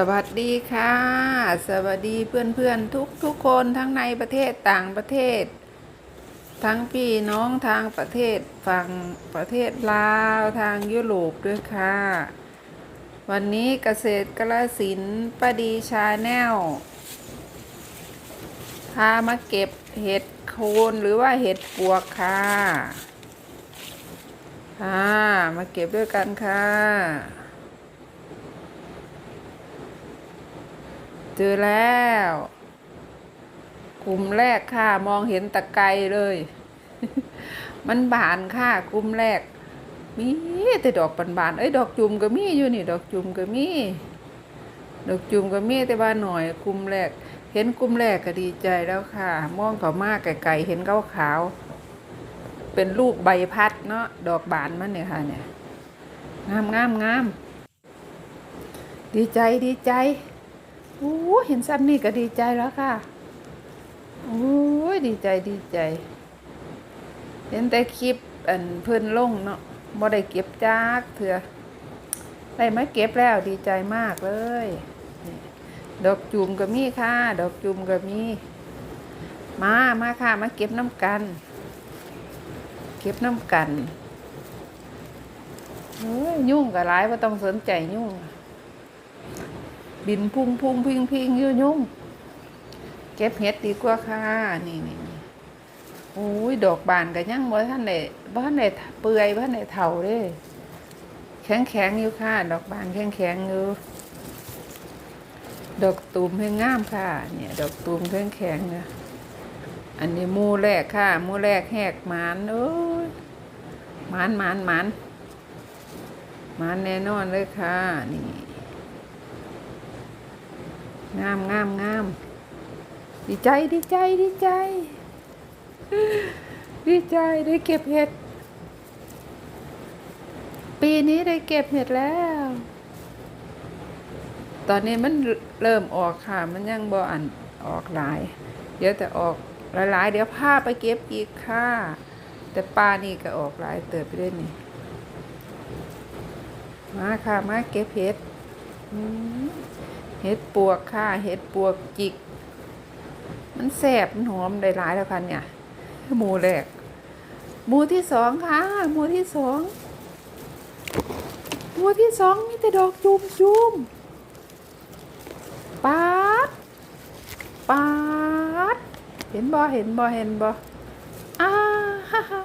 สวัสดีค่ะ สวัสดีเพื่อนเพื่อนทุกทุกๆคนทั้งในประเทศต่างประเทศ ทั้งพี่น้องทางประเทศฝั่งประเทศลาวทางยุโรปด้วยค่ะ วันนี้เกษตรกระสินปดีชาแนลพามาเก็บเห็ดโคนหรือว่าเห็ดปวกค่ะค่ะมาเก็บด้วยกันค่ะ เจอแล้ว กลุ่มแรกค่ะ มองเห็นตะไกรเลย มันบานค่ะ กลุ่มแรก มีแต่ดอกบานๆเอ้ยดอกจุ่มก็มีอยู่นี่ ดอกจุ่มก็มี ดอกจุ่มก็มีแต่ว่าหน่อย กลุ่มแรก เห็นกลุ่มแรกก็ดีใจแล้วค่ะ มองเขามากไกลๆเห็นเขาขาว เป็นลูกใบพัดเนาะ ดอกบานมันเนี่ยค่ะเนี่ย งามงามงามดีใจดีใจ โอ้เห็นซ้ำนี่ก็ดีใจแล้วค่ะโอ้ยดีใจดีใจ เห็นแต่คลิปอันเพิ่นลงเนาะบ่ได้เก็บจากเถื่อได้มาเก็บแล้วดีใจมากเลย ดอกจุ่มก็มีค่ะ ดอกจุ่มก็มี มามาค่ะ มาเก็บน้ำกัน เก็บน้ำกันเฮ้ยยุ่งกับหลายว่าต้องสนใจยุ่ง บินพุ่งพุ่งพิงพิงยู่ยุ่งเก็บเห็ดดีกว่าค่ะ นี่นี่นี่โอ้ยดอกบานกันยังบ่ท่านไหนบ่ท่านไหนเปื่อยบ่ท่านไหนเถาเด้แข็งแข็งอยู่ค่ะ ดอกบานแข็งแข็งอยู่ดอกตูมเพ่งงามค่ะ เนี่ย ดอกตูมแข็งแข็งนี่ยอันนี้มูแรกค่ะ มูแรกแหกหมานโอ้ยหมานหมานหมานหมานแน่นอนเลยค่ะ นี่ งามงามงามดีใจดีใจดีใจ ดีใจได้เก็บเห็ด ปีนี้ได้เก็บเห็ดแล้ว ตอนนี้มันเริ่มออกค่ะ มันยังบ่อันออกหลาย เดี๋ยวแต่ออกหลายๆเดี๋ยวพาไปเก็บอีกค่ะ แต่ปลานี่ก็ออกหลายเติบไปด้วยนี่ มาค่ะ มาเก็บเห็ด อืม เห็ดปวกค่ะเห็ดปวกจิก มันแสบมันหอมได้หลายแล้วค่ะเนี่ยหมูแรกหมูที่สองค่ะหมูที่สองหมูที่สองมีแต่ดอกจุ่มจุ่มปาดปาดเห็นบ่เห็นบ่เห็นบ่อ้าฮ่าฮ่า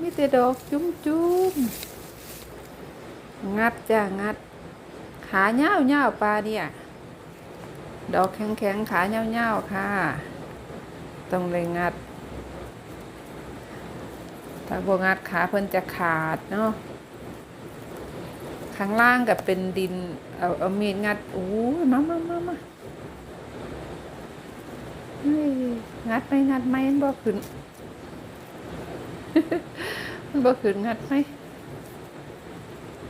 มีแต่ดอกจุ่มจุ่มงัดจ้ะงัด ขาเน่าเน่าปลาเนี่ย ดอกแข็งๆขาเน่าๆค่ะ ต้องเลยงัด ถ้าบวงัดขาเพิ่นจะขาดเนาะข้างล่างกับเป็นดิน เอาเอามีดงัดโอ้ยมามามามาเฮ้ยงัดไหมงัดไหมมันบ่ขึ้นมันบ่ขึ้นงัดไหม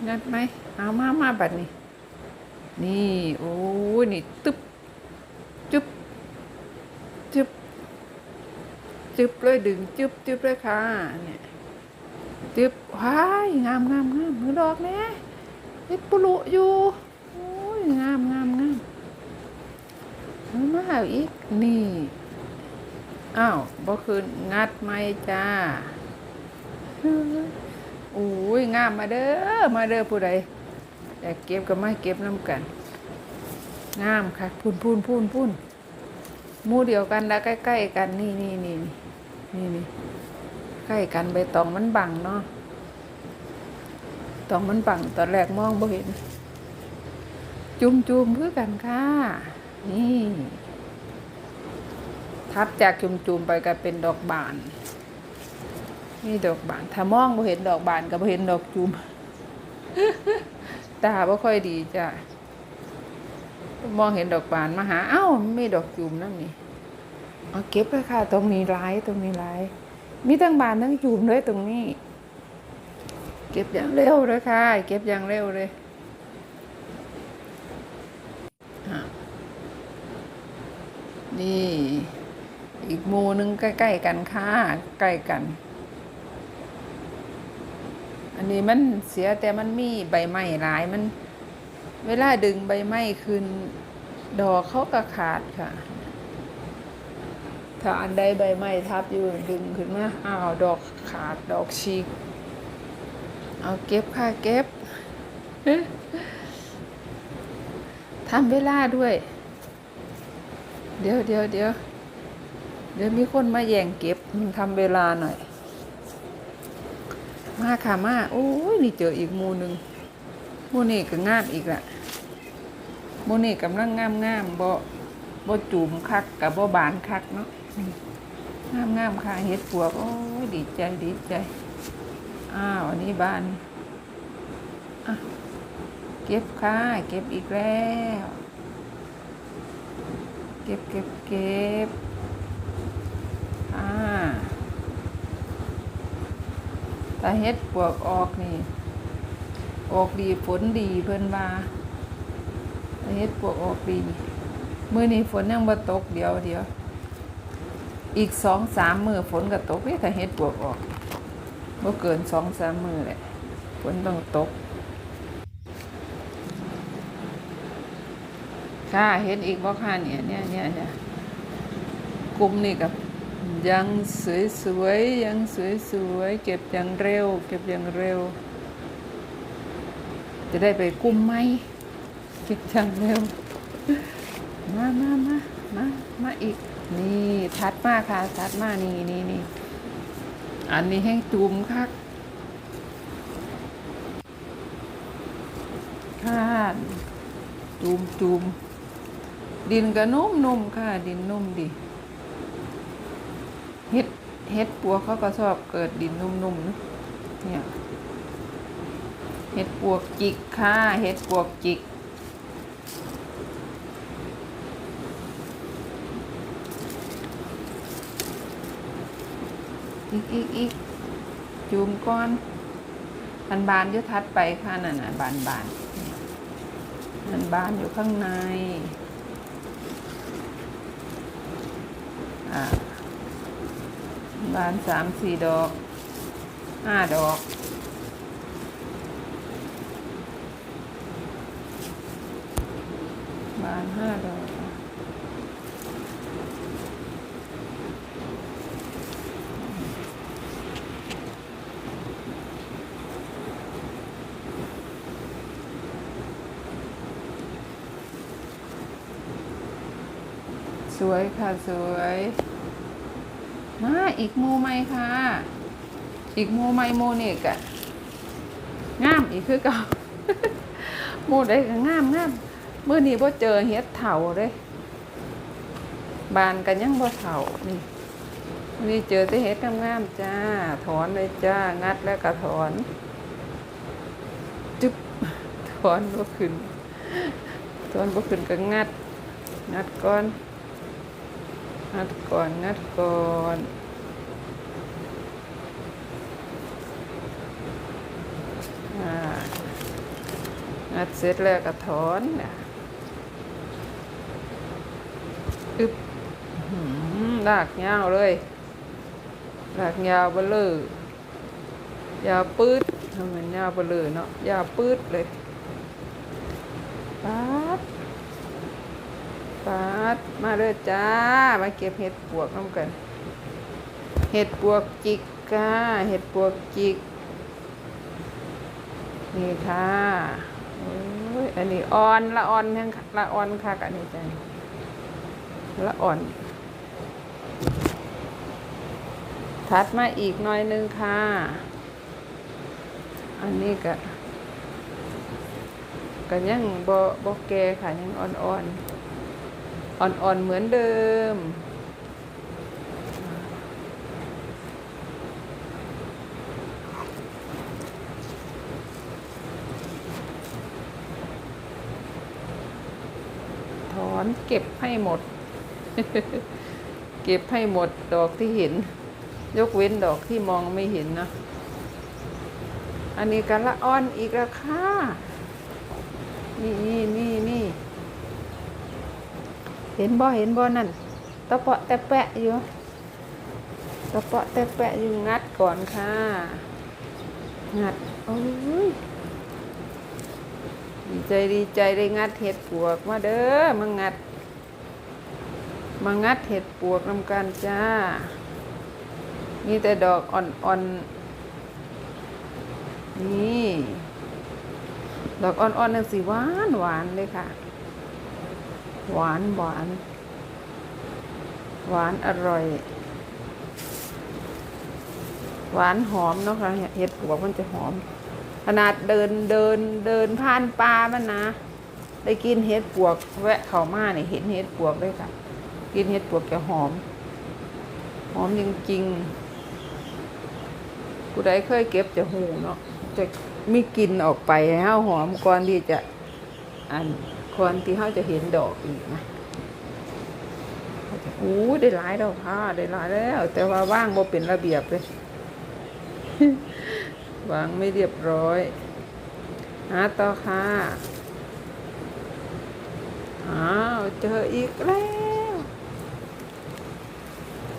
งัดไหมเอามามาบัดนี้ นี่ โอ้ยนี่ ตึ๊บจุ๊บ จุ๊บเลยดึงจุ๊บจุ๊บเลยค่ะเนี่ยจุ๊บว้ายงามงามงามมือดอกแน่เฮ็ดปุรุอยู่โอ้ยงามงามงามมาเอาอีกนี่อ้าวบ่คืนงัดไหมจ้าเฮ้ยโอ้ยงามมาเด้อมาเด้อผู้ใดอยากเก็บก็ไม่เก็บน้ำกันงามค่ะพูนพูนพูนพูนมู่เดียวกันแล้วใกล้ ๆ กันนี่นี่นี่นี่ นี่นี่ใกล้กันใบตองมันบังเนาะตองมันบังตอนแรกมองบ่เห็น จุ่มจุ่มเพื่อกันค่ะ นี่ ทับจากจุ่มจุ่มไปก็เป็นดอกบานนี่ดอกบาน ถ้ามองบ่เห็นดอกบานก็บ่เห็นดอกจุ่มตาบ่ค่อยดีจ้ะมองเห็นดอกบานมาหา เอ้าไม่ดอกจุ่มนั่นนี่ เอาเก็บเลยค่ะ ตรงนี้ร้ายตรงนี้ร้ายมีทั้งบานทั้งจุ่มเลยตรงนี้ เก็บอย่างเร็วเลยค่ะ เก็บอย่างเร็วเลยนี่อีกหมูหนึงใกล้ๆกันค่ะใกล้กัน อันนี้มันเสียแต่มันมีใบไม้หลายมัน เวลาดึงใบไม้ขึ้นดอกเขาก็ขาดค่ะ ถ้าอันใดใบไม้ทับอยู่ดึงขึ้นมาอ้าวดอกขาดดอกฉีก เอาเก็บค่ะเก็บทำเวลาด้วย เดี๋ยวเดี๋ยวเดี๋ยวเดี๋ยวมีคนมาแย่งเก็บทำเวลาหน่อย มาค่ะมาโอ้ยนี่เจออีกมูหนึ่งมูนี่ก็งามอีกละมูนี่กำลังงามงามบ่บ่จุ่มคักกับบ่บานคักเนาะ งามงามค่ะเฮ็ดปวกโอ้ยดีใจดีใจ อ้าวอันนี้บานอะเก็บค่ะ เก็บอีกแล้ว เก็บเก็บเก็บอ่าถ้าเฮ็ดปวกออกนี่ ออกดีฝนดีเพิ่นว่าถ้าเฮ็ดปวกออกดี มื้อนี้ฝนยังบ่ตกเดี๋ยวเดี๋ยว อีกสองสามมือฝนก็ตกเด้ถ้าเฮ็ดปวกออกบ่เกินสองสามมือแหละฝนต้องตก ค่ะเห็นอีกบ่ค่ะเนี่ยเนี่ยเนี่ยเนี่ยกลุ่มนี่กับยังสวยสวยๆยังสวยสวยๆเก็บอย่างเร็ว เก็บอย่างเร็ว จะได้ไปกลุ่มไหมเก็บอย่างเร็ว มามามามามาอีก นี่ทัดมากค่ะทัดมากนี่นี่นี่อันนี้ให้จูมคักค่ะจูมจูมดินก็นุ่มนุ่มค่ะ ดินนุ่มดีเฮ็ดเฮ็ดปัวเขาก็ชอบเกิดดินนุ่มๆนะเนี่ยเฮ็ดปวกจิกค่ะเฮ็ดปวกจิก อีกอีกอีกจูมก้อนบานบานยู่ทัดไปค่ะนั่นน่ะบานบานเนี่ยมันบานอยู่ข้างในอ่าบานสามสี่ดอกห้าดอกบานห้าดอก สวยค่ะ สวย มาอีกโมไหมค่ะ อีกโมไหมโมเนกอะงามอีกคือเก่าโมได้ก็งามงามเมื่อนี้บ่เจอเฮ็ดเถาเลยบานกันยังบ่เถานี่นี่เจอแต่เฮ็ดงามๆจ้า ถอนเลยจ้า งัดแล้วก็ถอนจุ๊บ ถอนบ่ขึ้น ถอนบ่ขึ้นก็งัด งัดก่อน งัดก่อน งัดก่อนอ่างัดเสร็จแล้วก็ถอนนี่ยอึบอื้อหือลากยาวเลยลากยาวเบลอยาวปืดทำไมนยาวเบลอเนาะยาวปืดเลยป๊าามาเลยจ้า มาเก็บเห็ดปวกน้ำกัน เห็ดปวกจิกก้าเห็ดปวกจิก นี่ค่ะอันนี้อ่อนละอ่อนทั้งละอ่อนค่ะอันนี้จ้ะละอ่อนถัดมาอีกหน่อยนึงค่ะ อันนี้ก็ก็ยังบ่บ่แก่ค่ะยังอ่อนๆ อ่อนๆเหมือนเดิม ถอนเก็บให้หมด เก็บให้หมดดอกที่เห็น ยกเว้นดอกที่มองไม่เห็นนะ อันนี้กันละอ่อนอีกแล้วค่ะ นี่นี่นี่นี่ เห็นบ่เห็นบ่นั่นตะเปาะแต่แปะอยู่ตะเปาะแต่แปะอยู่งัดก่อนค่ะ งัดโอ้ยดีใจดีใจได้งัดเห็ดปวกมาเด้อมางัด มางัดเห็ดปวกนำกันจ้า มีแต่ดอกอ่อนๆนี่ ดอกอ่อนๆนั่นสิหวานหวานเลยค่ะ หวานหวาน หวานอร่อย หวานหอมเนาะค่ะเห็ดปวกมันจะหอม ขนาดเดินเดินเดินผ่านป่ามันนะได้กินเห็ดปวก แวะเข้ามาเนี่ยเห็นเห็ดปวกเลยค่ะ กินเห็ดปวกจะหอม หอมจริงๆผู้ใดเคยเก็บจะหูเนาะจะมีกลินออกไปให้หอมก่อนที่จะอัน อนที่เฮาจะเห็นดอกอีกนะอู้ได้หลายดอกค่ะได้หลายแล้ว แต่ว่าว่างบ่เป็นระเบียบเลยวางไม่เรียบร้อยหาต่อค่ะอ้าวเจออีกแล้ว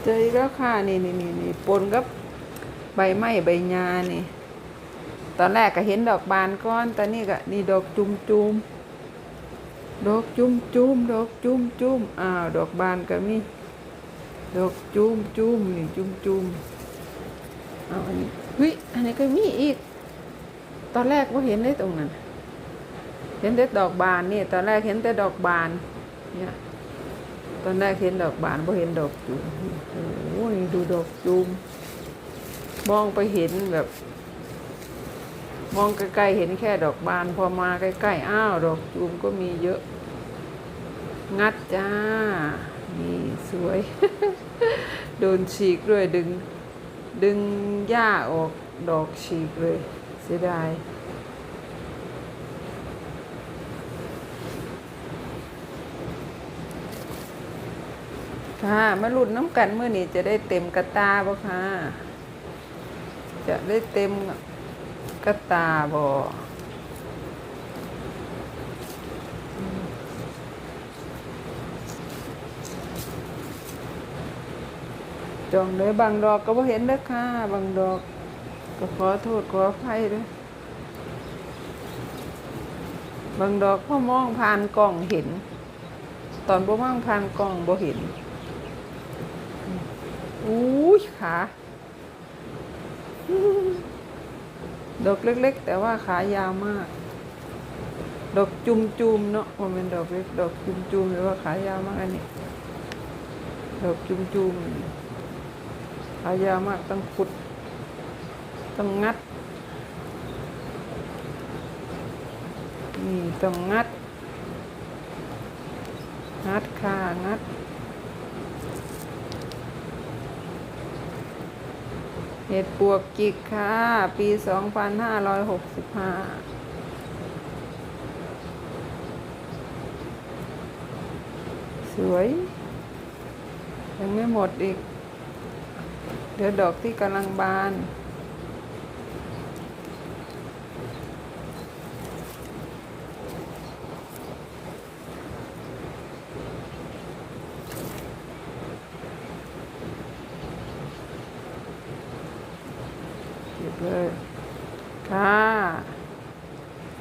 เจออีกแล้วค่ะนี่นี่นี่นี่ปนกับใบไม้ใบหญ้านี่ ตอนแรกก็เห็นดอกบานก้อนตอนนี้ก็นี่ดอกจุมจุม ดอกจุ้มจุ้มดอกจุ้มจุ้มอ้าวดอกบานก็มีดอกจุ้มจุ้มนี่จุ้มจุ้มเอาอันนี้เฮ้ยอันนี้ก็มีอีก ตอนแรกว่าเห็นได้ตรงนั้น เห็นแต่ดอกบานนี่ตอนแรกเห็นแต่ดอกบานเนี่ยตอนแรกเห็นดอกบานพอเห็นดอกจูมโอ้โหนี่ดูดอกจูมมองไปเห็นแบบ มองใกล้ๆเห็นแค่ดอกบานพอมาใกล้ๆอ้าวดอกจูมก็มีเยอะ งัดจ้า นี่สวย โดนฉีกด้วยดึง ดึงหญ้าออกดอกฉีกเลย เสียดายค่ะมาหลุ้นน้ำกันเมื่อนี้จะได้เต็มกระตาบ่ค่ะ จะได้เต็ม กระตาบ่จองเลยบางดอกก็บ่เห็นเด้อค่ะบางดอก ก็ขอโทษขออภัยเด้วยบางดอกพ่อมองผ่านกล่องเห็น ตอนบ่มองผ่านกล่องบ่เห็นอู้ยขา ดอกเล็ก ๆ แต่ว่าขายาวมาก ดอกจุมๆเนาะมันเป็นดอกเล็กดอกจุมๆหรือว่าขายาวมากอันนี้ ดอกจุมๆขายาวมากต้องขุดต้องงัดนี่ต้องงัด งัดค่ะงัด เห็ดปวกกิกค่ะ ปี2565สวย ยังไม่หมดอีก เดี๋ยวดอกที่กำลังบาน เลย ค่ะ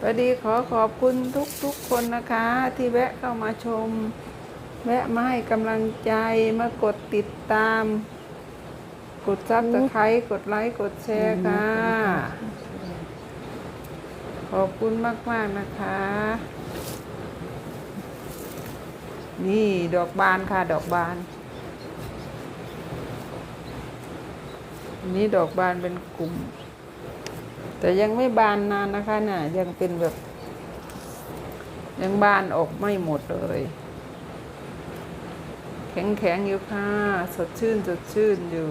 พอดีขอขอบคุณทุกทุกๆคนนะคะ ที่แวะเข้ามาชม แวะมาให้กำลังใจมากดติดตาม กดซับสไครต์กดไลค์กดแชร์ค่ะ ขอบคุณมากมากนะคะ นี่ดอกบานค่ะดอกบานนนี้ดอกบานเป็นกลุ่ม แต่ยังไม่บานนานนะคะน่ะยังเป็นแบบ ยังบานออกไม่หมดเลย แข็งแข็งอยู่ค่ะ สดชื่นสดชื่นอยู่